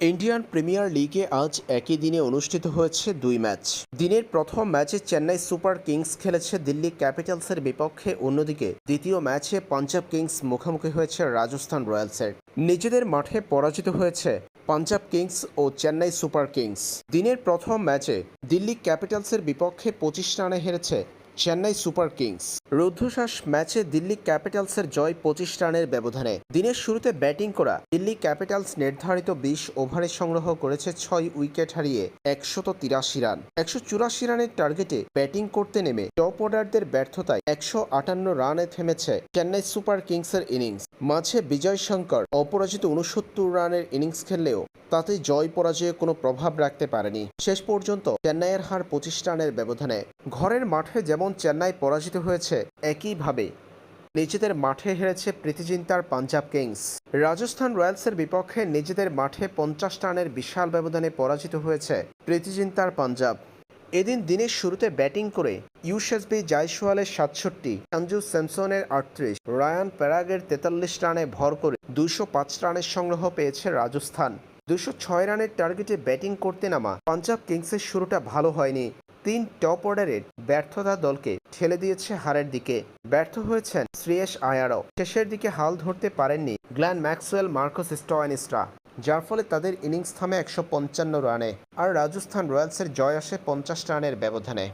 Indian premier লিগে আজ একই দিনে অনুষ্ঠিত হয়েছে দুই ম্যাচ। দিনের প্রথম ম্যাচে চেন্নাই সুপার কিংস খেলেছে দিল্লি ক্যাপিটালসের বিপক্ষে, অন্যদিকে দ্বিতীয় ম্যাচে পাঞ্জাব কিংস মুখোমুখি হয়েছে রাজস্থান রয়্যালসের। নিজেদের মাঠে পরাজিত হয়েছে পাঞ্জাব কিংস ও চেন্নাই সুপার কিংস। দিনের প্রথম ম্যাচে দিল্লি ক্যাপিটালসের বিপক্ষে পঁচিশ রানে হেরেছে চেন্নাই সুপার কিংস। রুদ্ধশ্বাস ম্যাচে দিল্লি ক্যাপিটালসের জয় পঁচিশ রানের ব্যবধানে। দিনের শুরুতে ব্যাটিং করা দিল্লি ক্যাপিটালস নির্ধারিত বিশ ওভারে সংগ্রহ করেছে ছয় উইকেট হারিয়ে একশত তিরাশি রান। একশো চুরাশি রানের টার্গেটে ব্যাটিং করতে নেমে টপ অর্ডারদের ব্যর্থতায় একশো আটান্ন রানে থেমেছে চেন্নাই সুপার কিংসের ইনিংস। মাঝে বিজয় শঙ্কর অপরাজিত উনসত্তর রানের ইনিংস খেললেও তাতে জয় পরাজয়ে কোনো প্রভাব রাখতে পারেনি। শেষ পর্যন্ত চেন্নাইয়ের হার পঁচিশ রানের ব্যবধানে। ঘরের মাঠে যেমন চেন্নাই পরাজিত হয়েছে, একইভাবে নিজেদের মাঠে হেরেছে প্রীতিজিন্তার পাঞ্জাব কিংস। রাজস্থান রয়্যালসের বিপক্ষে নিজেদের মাঠে পঞ্চাশ রানের বিশাল ব্যবধানে পরাজিত হয়েছে প্রীতিজিন্তার পাঞ্জাব। এদিন দিনের শুরুতে ব্যাটিং করে ইউসেসবি জায়সওয়ালের সাতষট্টি, সঞ্জু স্যামসনের আটত্রিশ, রায়ান প্যারাগের তেতাল্লিশ রানে ভর করে দুশো পাঁচ রানের সংগ্রহ পেয়েছে রাজস্থান। দুশো ছয় রানের টার্গেটে ব্যাটিং করতে নামা পাঞ্জাব কিংসের শুরুটা ভালো হয়নি। তিন টপ অর্ডারের ব্যর্থতা দলকে ঠেলে দিয়েছে হারের দিকে। ব্যর্থ হয়েছেন শ্রেয়স আয়ারও। শেষের দিকে হাল ধরতে পারেননি গ্ল্যান ম্যাক্সওয়েল, মার্কোস স্টয়েনিস্ট্রা যার ফলে তাদের ইনিংস থামে একশো পঞ্চান্ন রানে। আর রাজস্থান রয়্যালসের জয় আসে পঞ্চাশ রানের ব্যবধানে।